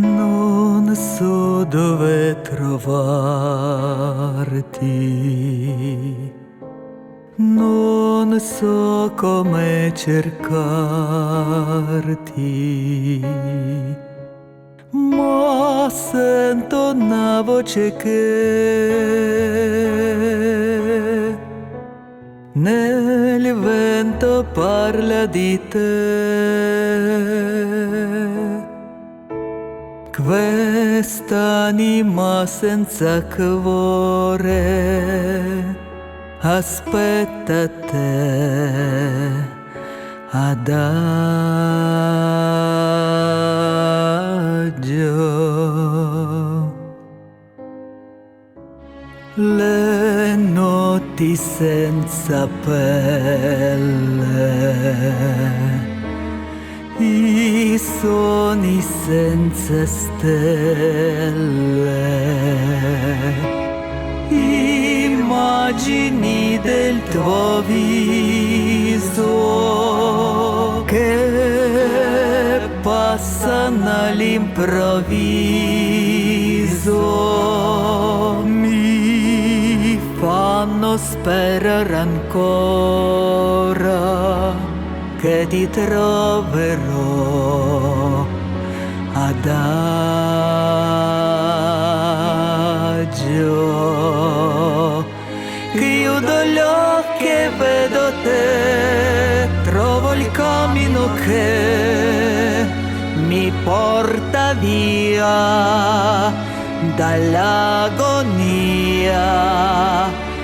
non so dove trovarti, non so come cercarti, ma sento una voce che nel vento parla di te. Quest'anima senza cuore aspetta te adagio. Le notti senza pelle i sogni senza stelle, immagini del tuo viso che passano all'improvviso, mi fanno sperare ancora che ti troverò adagio. Chiudo gli occhi e vedo te, trovo il cammino che mi porta via dall'agonia.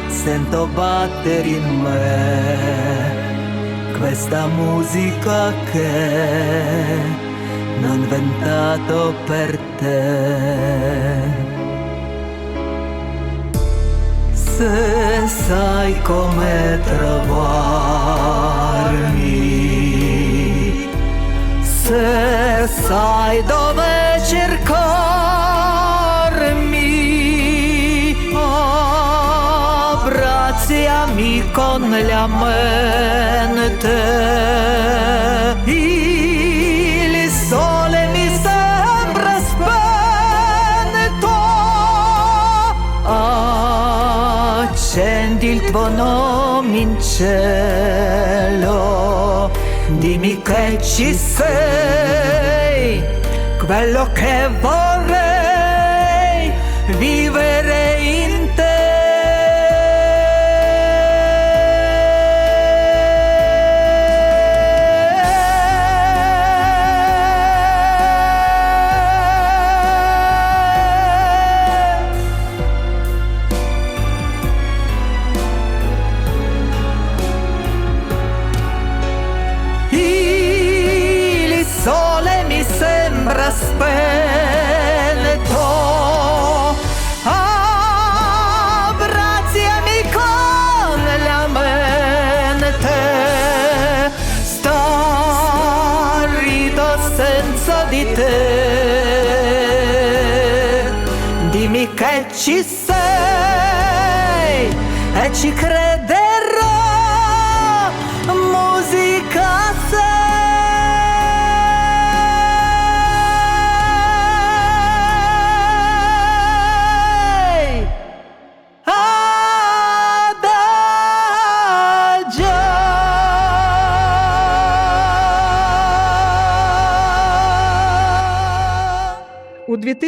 Sento battere in me questa musica che non inventato per te. Se sai come trovarmi, se sai dove cercarmi, abbracciami con la mente. Il sole mi sembra spento. Accendi il tuo nome in cielo. Dimmi che ci sei, quello che vorrei vivere Ambras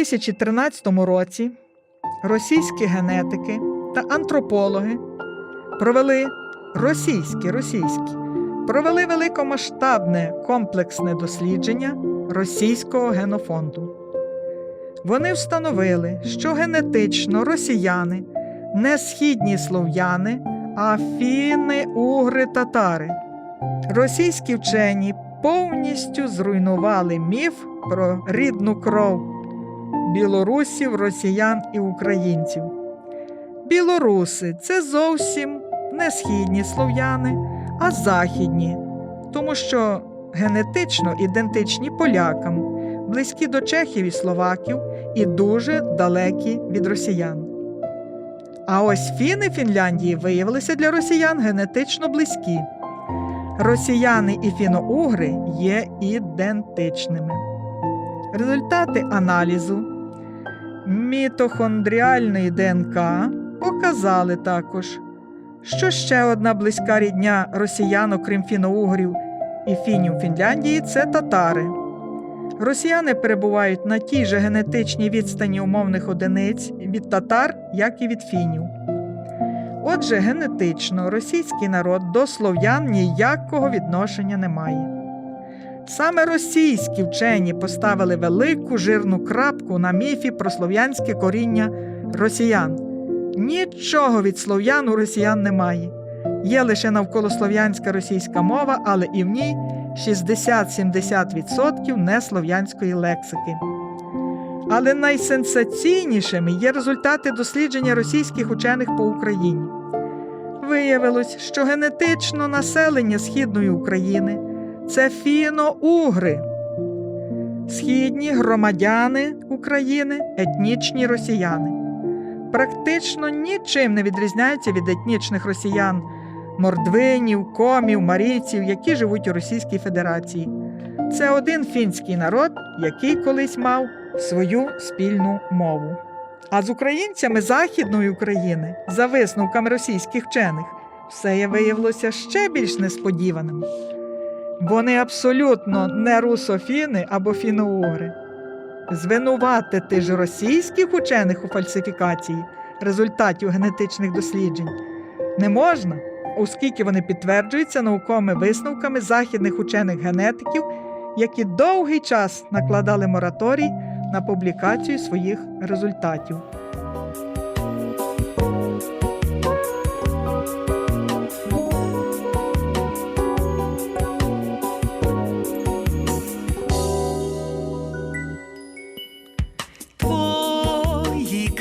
2013 році російські генетики та антропологи провели російські російські провели великомасштабне комплексне дослідження російського генофонду. Вони встановили, що генетично росіяни не східні слов'яни, а фіни, угри, татари. Російські вчені повністю зруйнували міф про рідну кров білорусів, росіян і українців. Білоруси це зовсім не східні слов'яни, а західні, тому що генетично ідентичні полякам, близькі до чехів і словаків і дуже далекі від росіян. А ось фіни Фінляндії виявилися для росіян генетично близькі. Росіяни і фіно-угри є ідентичними. Результати аналізу мітохондріальної ДНК показали також, що ще одна близька рідня росіян, окрім фіно-угрів і фінів Фінляндії, це татари. Росіяни перебувають на тій же генетичній відстані умовних одиниць від татар, як і від фінів. Отже, генетично російський народ до слов'ян ніякого відношення не має. Саме російські вчені поставили велику жирну крапку на міфі про слов'янське коріння росіян. Нічого від слов'ян у росіян немає. Є лише навколослов'янська російська мова, але і в ній 60-70% неслов'янської лексики. Але найсенсаційнішими є результати дослідження російських учених по Україні. Виявилось, що генетично населення Східної України це фіно-угри. Східні громадяни України етнічні росіяни. Практично нічим не відрізняються від етнічних росіян мордвинів, комів, марійців, які живуть у Російській Федерації. Це один фінський народ, який колись мав свою спільну мову. А з українцями Західної України, за висновками російських вчених, все виявилося ще більш несподіваним. Вони абсолютно не русофіни або фіноугри. Звинуватити ж російських учених у фальсифікації результатів генетичних досліджень не можна, оскільки вони підтверджуються науковими висновками західних учених генетиків, які довгий час накладали мораторій на публікацію своїх результатів.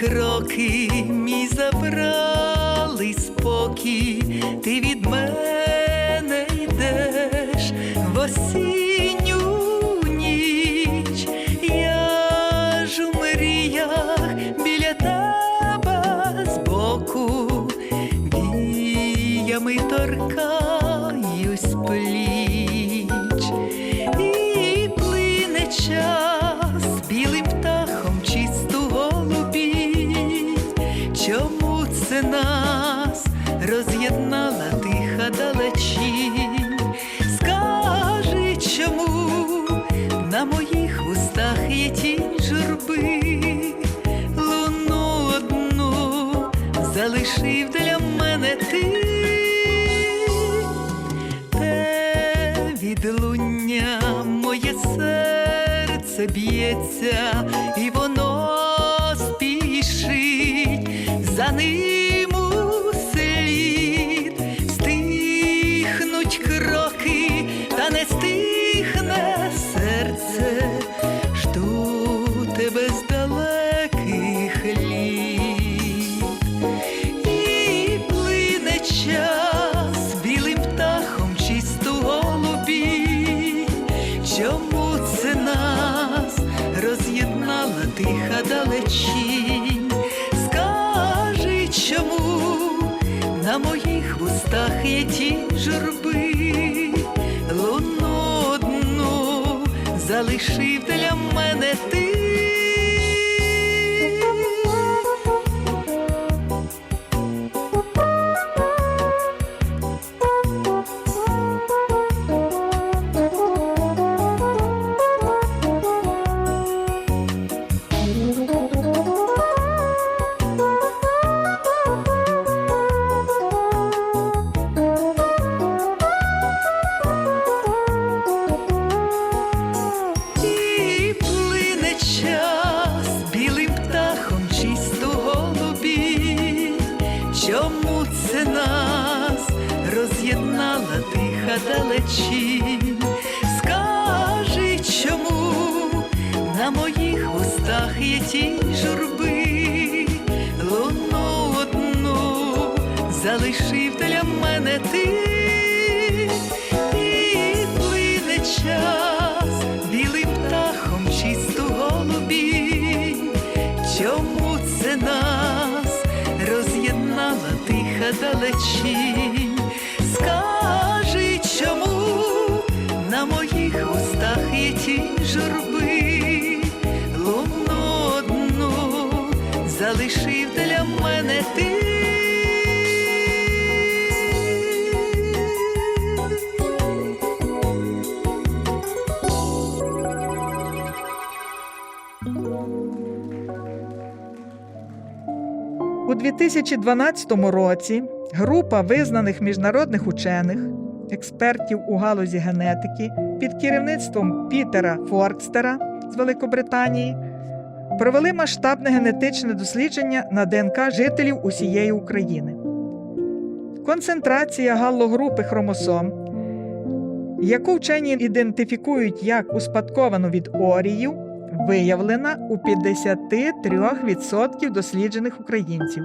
Кроки мій забрали спокій, ти від мене йдеш в осінню ніч, я ж у мріях біля тебе збоку, віями торкаюсь пліч, і плине час роз'єднала тиха далечінь? Скажи, чому на моїх вустах є тінь журби, луну одну залишив для мене ти. Те відлуння моє серце б'ється, і воно час білим птахом чисту голубі. Чому це нас роз'єднала тиха далечінь? Скажи, чому на моїх вустах є тінь журби, луну одну залишив для мене ти. Далечінь? Скажи, чому на моїх устах є тінь журби, луну одну залишив для мене ти. І плине час білим птахом чисту голубі. Чому це нас роз'єднала тиха далечінь? Залишив для мене ти. У 2012 році група визнаних міжнародних учених, експертів у галузі генетики під керівництвом Пітера Форкстера з Великобританії провели масштабне генетичне дослідження на ДНК жителів усієї України. Концентрація галлогрупи хромосом, яку вчені ідентифікують як успадковану від оріїв, виявлена у 53% досліджених українців.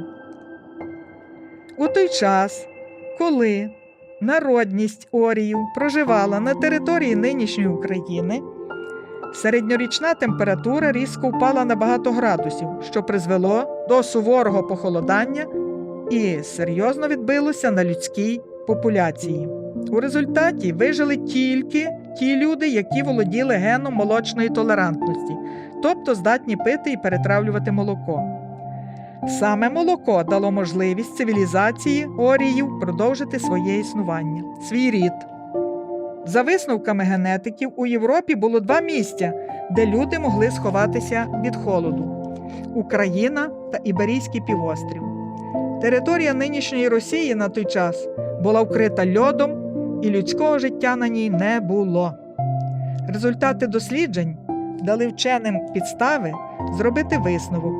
У той час, коли народність оріїв проживала на території нинішньої України, середньорічна температура різко впала на багато градусів, що призвело до суворого похолодання і серйозно відбилося на людській популяції. У результаті вижили тільки ті люди, які володіли геном молочної толерантності, тобто здатні пити і перетравлювати молоко. Саме молоко дало можливість цивілізації оріїв продовжити своє існування, свій рід. За висновками генетиків, у Європі було два місця, де люди могли сховатися від холоду: Україна та Іберійський півострів. Територія нинішньої Росії на той час була вкрита льодом, і людського життя на ній не було. Результати досліджень дали вченим підстави зробити висновок.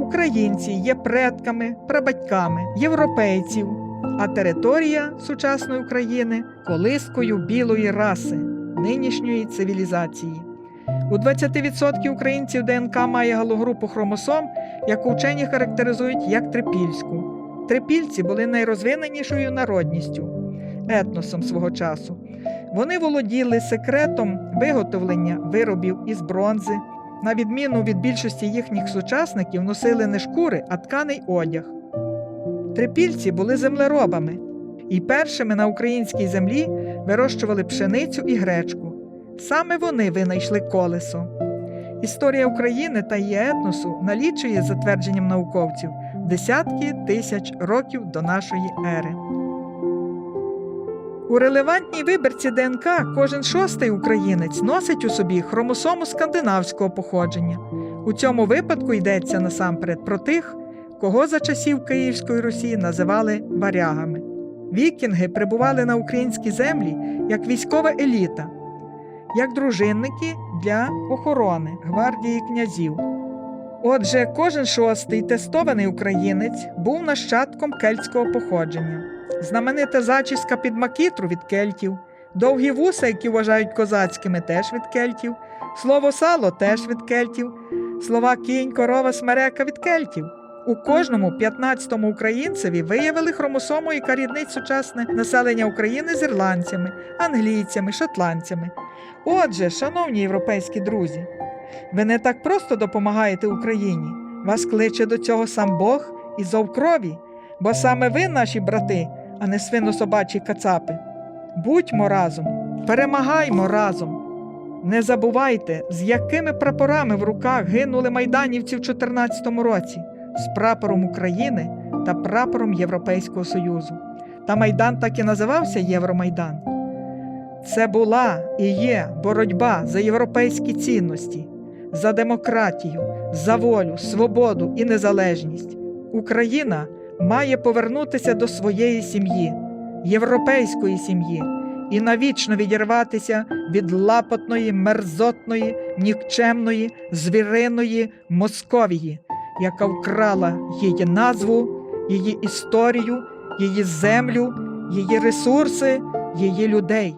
Українці є предками, прабатьками європейців, а територія сучасної України колискою білої раси нинішньої цивілізації. У 20% українців ДНК має галогрупу хромосом, яку вчені характеризують як трипільську. Трипільці були найрозвиненішою народністю, етносом свого часу. Вони володіли секретом виготовлення виробів із бронзи. На відміну від більшості їхніх сучасників, носили не шкури, а тканий одяг. Трипільці були землеробами і першими на українській землі вирощували пшеницю і гречку. Саме вони винайшли колесо. Історія України та її етносу налічує, за твердженням науковців, десятки тисяч років до нашої ери. У релевантній вибірці ДНК кожен шостий українець носить у собі хромосому скандинавського походження. У цьому випадку йдеться насамперед про тих, кого за часів Київської Русі називали варягами. Вікінги прибували на українські землі як військова еліта, як дружинники для охорони гвардії князів. Отже, кожен шостий тестований українець був нащадком кельтського походження. Знаменита зачіска під макітру від кельтів, довгі вуса, які вважають козацькими, теж від кельтів, слово сало теж від кельтів, слова кінь, корова, смерека від кельтів. У кожному 15-му українцеві виявили хромосому, яка ріднить сучасне населення України з ірландцями, англійцями, шотландцями. Отже, шановні європейські друзі, ви не так просто допомагаєте Україні. Вас кличе до цього сам Бог і зов крові, бо саме ви наші брати, а не свино-собачі кацапи. Будьмо разом, перемагаймо разом. Не забувайте, з якими прапорами в руках гинули майданівці в 14 році з прапором України та прапором Європейського Союзу. Та майдан так і називався Євромайдан. Це була і є боротьба за європейські цінності, за демократію, за волю, свободу і незалежність. Україна має повернутися до своєї сім'ї, європейської сім'ї, і навічно відірватися від лапотної, мерзотної, нікчемної, звіриної Московії, яка вкрала її назву, її історію, її землю, її ресурси, її людей.